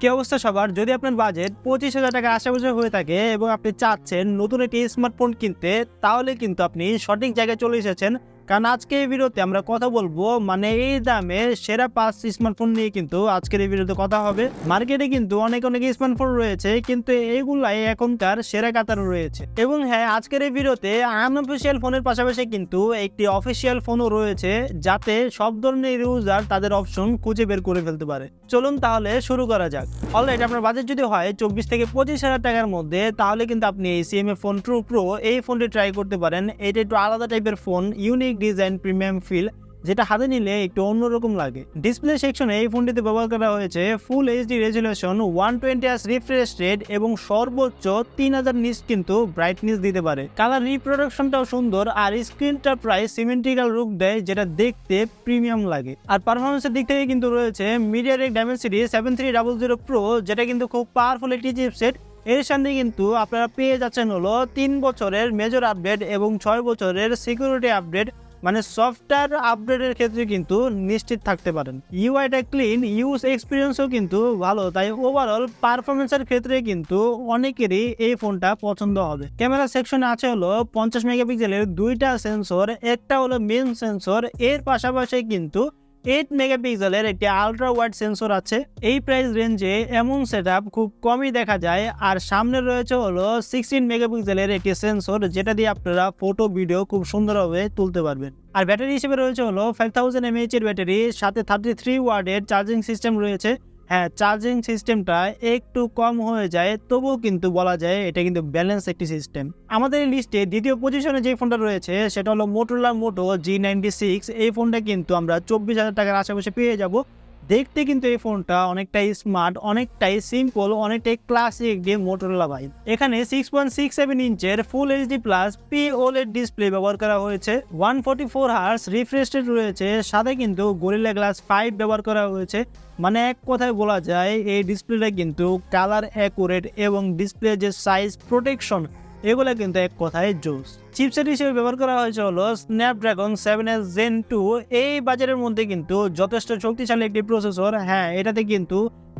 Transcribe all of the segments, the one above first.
কি অবস্থা সবার? যদি আপনার বাজেট পঁচিশ হাজার টাকার আশেপাশে হয়ে থাকে এবং আপনি চাচ্ছেন নতুন একটি স্মার্টফোন কিনতে, তাহলে কিন্তু আপনি সঠিক জায়গায় চলে এসেছেন কারণ আজকে এই ভিডিওতে আমরা কথা বলব মানে এই দামে সেরা পাঁচ স্মার্টফোন নিয়ে কিন্তু আজকের এই ভিডিওতে কথা হবে। মার্কেটে কিন্তু অনেক অনেক স্মার্টফোন রয়েছে, কিন্তু এগুলাই এখনকার সেরা কাতার রয়েছে। এবং হ্যাঁ আজকের এই ভিডিওতে আনঅফিসিয়াল ফোনের পাশাপাশি কিন্তু একটি অফিসিয়াল ফোনও রয়েছে, যাতে সব ধরনের ইউজার তাদের অপশন খুঁজে বের করে ফেলতে পারে। চলুন তাহলে শুরু করা যাক। অলরাইট আপনার বাজেট যদি হয় চব্বিশ থেকে পঁচিশ হাজার টাকার মধ্যে, তাহলে কিন্তু আপনি এই সিএমএ ফোন ট্রু প্রো এই ফোনটি ট্রাই করতে পারেন। এটা একটু আলাদা টাইপের phone unique design premium feel যেটা হাতে নিলে একটু অন্যরকম লাগে। ডিসপ্লে সেকশনে এই ফোনটিতে ব্যবহার করা হয়েছে full HD resolution one twenty আস রিফ্রেশ রেট এবং সর্বোচ্চ তিন হাজার নিচ কিন্তু ব্রাইটনেস দিতে পারে। কালার রিপ্রোডাকশনটাও সুন্দর আর স্ক্রিনটা প্রায় সিমেন্ট্রিক্যাল রূপ দেয় যেটা দেখতে প্রিমিয়াম লাগে। আর পারফরমেন্সের দিক থেকে কিন্তু রয়েছে MediaTek Dimensity seven three double zero Pro যেটা কিন্তু খুব পাওয়ারফুল একটি চিপসেট এর সাথে কিন্তু আপনারা পেয়ে যাচ্ছেন হলো তিন বছরের মেজর আপডেট এবং ছয় বছরের সিকিউরিটি আপডেট মানে সফটওয়্যার আপডেটের ক্ষেত্রে কিন্তু নিশ্চিত থাকতে পারেন। ইউআইটা ক্লিন ইউজ এক্সপিরিয়েন্সও কিন্তু ভালো। তাই ওভারঅল পারফরমেন্সের ক্ষেত্রে কিন্তু অনেকেরই এই ফোনটা পছন্দ হবে। ক্যামেরা সেকশনে আছে হলো পঞ্চাশ মেগাপিক্সেলের দুইটা সেন্সর একটা হলো মেন সেন্সর এর পাশাপাশি কিন্তু এইট মেগাপিক্সেলের একটি আলট্রা ওয়াইড সেন্সর আছে। এই প্রাইস রেঞ্জে এমন সেট খুব কমই দেখা যায়। আর সামনে রয়েছে হলো সিক্সটিন মেগাপিক্সেলের একটি সেন্সর যেটা দিয়ে আপনারা ফটো ভিডিও খুব সুন্দরভাবে তুলতে পারবেন। আর ব্যাটারি হিসেবে রয়েছে হলো ফাইভ থাউজেন্ড এমএইচ এর ব্যাটারি, সাথে থার্টি থ্রি ওয়ার্ডের চার্জিং সিস্টেম রয়েছে। হ্যাঁ চার্জিং সিস্টেমটা একটু কম হয়ে যায়, তবুও কিন্তু বলা যায় এটা কিন্তু ব্যালেন্স একটি সিস্টেম আমাদের এই লিস্টে দ্বিতীয় পজিশনে যে ফোনটা রয়েছে, সেটা হলো মোটোলা মোটো জি নাইনটি সিক্স এই ফোনটা কিন্তু আমরা চব্বিশ হাজার টাকার আশেপাশে পেয়ে যাব। দেখতে কিন্তু এই ফোনটা অনেকটাই স্মার্ট অনেকটাই সিম্পল অনেকটাই ক্লাসিক গেম মোটরোলা ভাইব এখানে six point six seven ইঞ্চের full HD plus P OLED display ব্যবহার করা হয়েছে one forty four hertz refresh rate রয়েছে, সাথে কিন্তু গরিলা গ্লাস ফাইভ ব্যবহার করা হয়েছে। মানে এক কথায় বলা যায়, এই ডিসপ্লেটা কিন্তু কালার অ্যাকুরেট এবং ডিসপ্লে যে সাইজ প্রোটেকশন এগুলো কিন্তু এক কথায় জোস। চিপসেট হিসেবে ব্যবহার করা হয়েছে হলো Snapdragon seven S gen two এই বাজারের মধ্যে কিন্তু যথেষ্ট শক্তিশালী একটি প্রসেসর হ্যাঁ এটাতে কিন্তু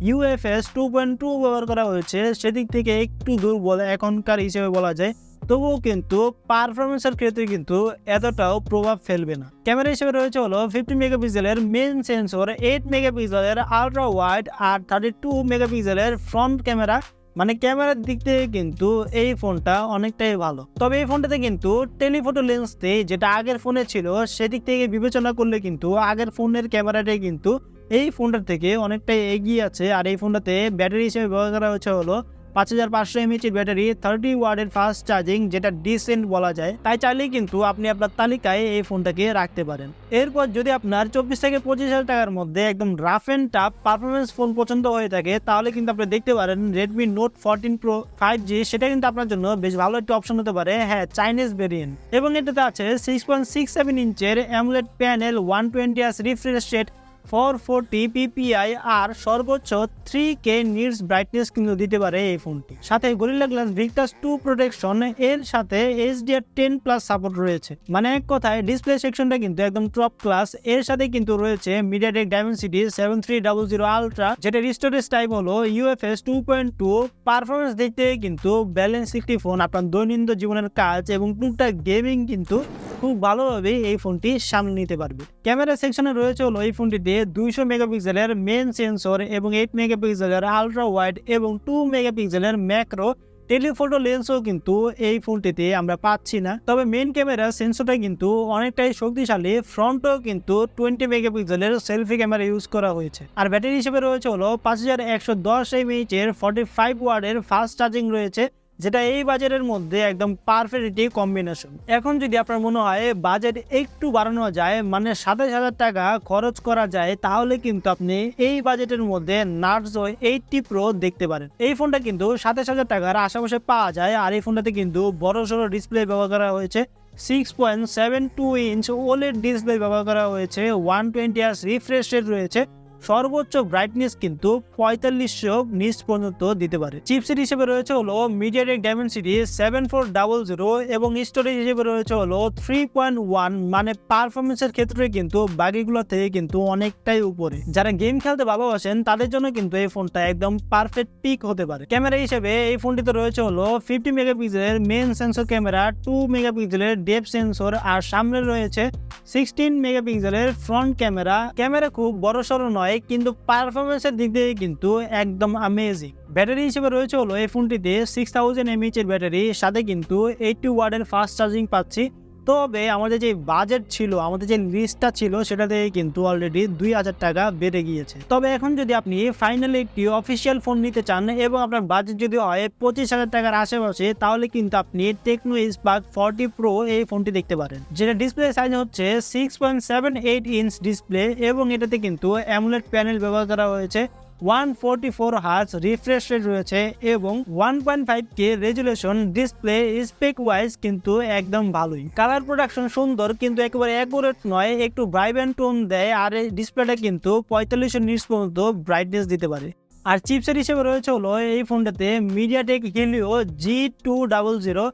ইউএফএস টু পয়েন্ট টু ব্যবহার করা হয়েছে। সেদিক থেকে একটু দুর্বল এখনকার হিসেবে বলা যায়। তবুও কিন্তু পারফরমেন্সের ক্ষেত্রে কিন্তু এতটাও প্রভাব ফেলবে না। ক্যামেরা হিসেবে রয়েছে হলো ফিফটি মেগাপিক্সেলের মেন সেন্সর এইট মেগাপিক্সেলের আলট্রা ওয়াইড আর থার্টি টু মেগাপিক্সেলের ফ্রন্ট ক্যামেরা মানে ক্যামেরার দিক থেকে কিন্তু এই ফোনটা অনেকটাই ভালো। তবে এই ফোনটাতে কিন্তু টেলিফোটো দিয়ে যেটা আগের ফোনে ছিল, সেদিক থেকে বিবেচনা করলে কিন্তু আগের ফোনের ক্যামেরাটাই কিন্তু এই ফোনটার থেকে অনেকটাই এগিয়ে আছে। আর এই ফোনটাতে ব্যাটারি হিসেবে ব্যবহার করা হয়েছে হলো পাঁচ হাজার পাঁচশো এমএচের ব্যাটারি থার্টি ওয়ার্ডের ফাস্ট চার্জিং যেটা ডিসেন্ট বলা যায়। তাই চাইলেই কিন্তু আপনি আপনার তালিকায় এই ফোনটাকে রাখতে পারেন। এরপর যদি আপনার চব্বিশ থেকে পঁচিশ হাজার টাকার মধ্যে একদম rough and tough performance phone পছন্দ হয়ে থাকে, তাহলে কিন্তু আপনি দেখতে পারেন Redmi Note fourteen Pro five G সেটা কিন্তু আপনার জন্য বেশ ভালো একটা অপশন হতে পারে। হ্যাঁ চাইনিজ ভেরিয়েন্ট এবং এটাতে আছে six point six seven ইঞ্চের AMOLED panel one twenty refresh rate four forty PPI আর সর্বোচ্চ থ্রি কে নিটস ব্রাইটনেস কিন্তু দিতে পারে এই ফোনটি। সাথে Gorilla Glass Victus two protection এর সাথে এইচডিআর টেন প্লাস সাপোর্ট রয়েছে। মানে এক কথায় ডিসপ্লে সেকশনটা কিন্তু একদম টপ ক্লাস এর সাথে কিন্তু রয়েছে MediaTek Dimensity seven three double zero Ultra যেটা স্টোরেজ টাইপ হলো UFS two point two performance দেখতে কিন্তু ব্যালেন্স একটি ফোন আপনার দৈনন্দিন জীবনের কাজ এবং টুকটাক গেমিং কিন্তু খুব ভালোভাবে এই ফোনটি সামনে নিতে পারবে। ক্যামেরা সেকশনে রয়েছে হলো এই ফোনটিতে দুইশো মেগাপিক্সেলের মেন সেন্সর এবং এইট মেগাপিক্সেলের আলট্রা ওয়াইড এবং টু মেগাপিক্সেলের ম্যাক্রো টেলিফোটো লেন্সও কিন্তু এই ফোনটিতে আমরা পাচ্ছি না। তবে মেন ক্যামেরা সেন্সরটা কিন্তু অনেকটাই শক্তিশালী ফ্রন্টও কিন্তু টোয়েন্টি মেগাপিক্সেলের সেলফি ক্যামেরা ইউজ করা হয়েছে। আর ব্যাটারি হিসেবে রয়েছে হলো পাঁচ হাজার একশো দশ এমএইচ এর ফর্টি ফাইভ ওয়ার্ডের ফাস্ট চার্জিং রয়েছে। যেটা এই বাজারের মধ্যে একদম পারফেক্ট কম্বিনেশন এখন যদি আপনার মনে হয় বাজেট একটু বাড়ানো যায় মানে সাতাশ হাজার টাকা খরচ করা যায়, তাহলে কিন্তু আপনি এই বাজেটের মধ্যে নার্জো এইটটি প্রো দেখতে পারেন। এই ফোনটা কিন্তু সাতাশ হাজার টাকার আশেপাশে পাওয়া যায়, আর এই ফোনটাতে কিন্তু বড় সড়ো ডিসপ্লে ব্যবহার করা হয়েছে। Six point seven two inch OLED display ব্যবহার করা হয়েছে one twenty hertz refresh rate রয়েছে। সর্বোচ্চ ব্রাইটনেস কিন্তু পঁয়তাল্লিশশো নিচ পর্যন্ত দিতে পারে। চিপসেট হিসেবে রয়েছে হলো MediaTek Dimensity seven four double zero এবং স্টোরেজ হিসেবে রয়েছে হলো থ্রি পয়েন্ট ওয়ান মানে পারফরমেন্সের ক্ষেত্রে কিন্তু বাকিগুলো থেকে কিন্তু অনেকটাই উপরে। যারা গেম খেলতে ভালোবাসেন, তাদের জন্য কিন্তু এই ফোনটা একদম পারফেক্ট পিক হতে পারে। ক্যামেরা হিসেবে এই ফোনটিতে রয়েছে হলো ফিফটি মেগাপিক্সেলের মেন সেন্সর ক্যামেরা টু মেগাপিক্সেলের ডেপ সেন্সর আর সামনে রয়েছে সিক্সটিন মেগাপিক্সেলের ফ্রন্ট ক্যামেরা ক্যামেরা খুব বড় সড়ো নয় কিন্তু পারফরমেন্সের দিক দিয়ে কিন্তু একদম আমেজিং ব্যাটারি হিসেবে রয়েছে হলো এই ফোনটিতে সিক্স থাউজেন্ড এমএইচ এর ব্যাটারি সাথে কিন্তু এইটটি ওয়ার্ডের ফাস্ট চার্জিং পাচ্ছি। তবে আমাদের যে বাজেট ছিল, আমাদের যে লিস্টটা ছিল সেটা থেকে কিন্তু অলরেডি দুই হাজার টাকা বেড়ে গিয়েছে। তবে এখন যদি আপনি ফাইনালি একটি অফিসিয়াল ফোন নিতে চান এবং আপনার বাজেট যদি হয় পঁচিশ হাজার টাকার আশেপাশে, তাহলে কিন্তু আপনি টেকনো স্পার্ক ফর্টি প্রো এই ফোনটি দেখতে পারেন। যেটা ডিসপ্লে সাইজ হচ্ছে six point seven eight inch display এবং এটাতে কিন্তু অ্যামুলেট প্যানেল ব্যবহার করা হয়েছে। One forty four hertz refresh rate রয়েছে এবং one point five K resolution display spec wise কিন্তু একদম ভালোই। কালার প্রোডাকশন সুন্দর কিন্তু একেবারে অ্যাকুরেট নয়, একটু ব্রাইব্যান্ড টোন দেয় আর এই ডিসপ্লেটা কিন্তু পঁয়তাল্লিশ নিটস পর্যন্ত ব্রাইটনেস দিতে পারে। আর চিপসের হিসেবে রয়েছে হলো এই ফোনটাতে MediaTek Helio G two double zero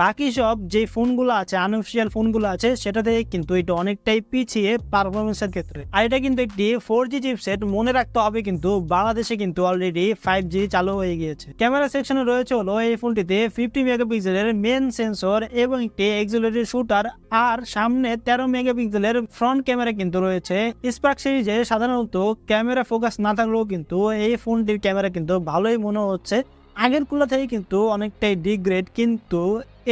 বাকি সব যে ফোনগুলো আছে আনঅফিসিয়াল ফোনগুলো আছে সেটা থেকে কিন্তু এটা অনেকটাই পিছিয়ে পারফরমেন্সের ক্ষেত্রে। আর এটা কিন্তু একটি ফোর জি চিপসেট মনে রাখতে হবে কিন্তু বাংলাদেশে কিন্তু অলরেডি ফাইভ জি চালু হয়ে গিয়েছে। ক্যামেরা সেকশনে রয়েছে হলো এই ফোনটিতে ফিফটি মেগাপিক্সেলের মেন সেন্সর এবং একটি এক্সিলারি শুটার আর সামনে তেরো মেগাপিক্সেলের ফ্রন্ট ক্যামেরা কিন্তু রয়েছে। স্পার্ক সিরিজে সাধারণত ক্যামেরা ফোকাস না থাকলেও কিন্তু এই ফোনটির ক্যামেরা কিন্তু ভালোই মনে হচ্ছে। আগের কুলা থেকে কিন্তু অনেকটাই ডিগ্রেড কিন্তু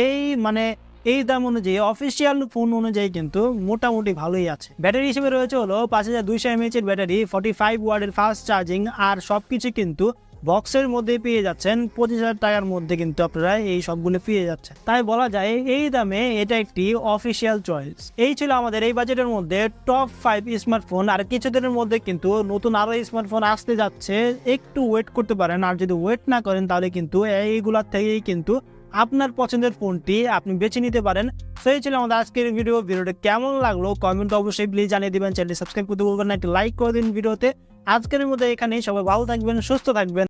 এই মানে এই দাম অনুযায়ী অফিসিয়াল ফোন অনুযায়ী কিন্তু মোটামুটি ভালোই আছে। ব্যাটারি হিসেবে রয়েছে হলো পাঁচ হাজার দুইশো এমএইচ এর ব্যাটারি ফর্টি ফাইভ ওয়ার্ডের ফাস্ট চার্জিং আর সব কিছু কিন্তু বক্সের মধ্যে পেয়ে যাচ্ছেন পঁচিশ হাজার টাকার মধ্যে কিন্তু আপনারা এই সবগুলো পেয়ে যাচ্ছেন। তাই বলা যায়, এই দামে এটা একটি অফিসিয়াল চয়েস এই ছিল আমাদের এই বাজেটের মধ্যে টপ ফাইভ স্মার্টফোন আর কিছুদিনের মধ্যে কিন্তু নতুন আরও স্মার্টফোন আসতে যাচ্ছে। একটু ওয়েট করতে পারেন, আর যদি ওয়েট না করেন, তাহলে কিন্তু এইগুলার থেকেই কিন্তু আপনার পছন্দের ফোনটি আপনি বেছে নিতে পারেন। সেই ছিল আমাদের আজকের ভিডিও ভিডিওটা কেমন লাগল কমেন্ট অবশ্যই প্লিজ জানিয়ে দিবেন। চ্যানেলটি সাবস্ক্রাইব করতে বলবেন না, একটি লাইক করে দিন ভিডিওতে। আজকের মধ্যে এখানেই, সবাই ভালো থাকবেন, সুস্থ থাকবেন।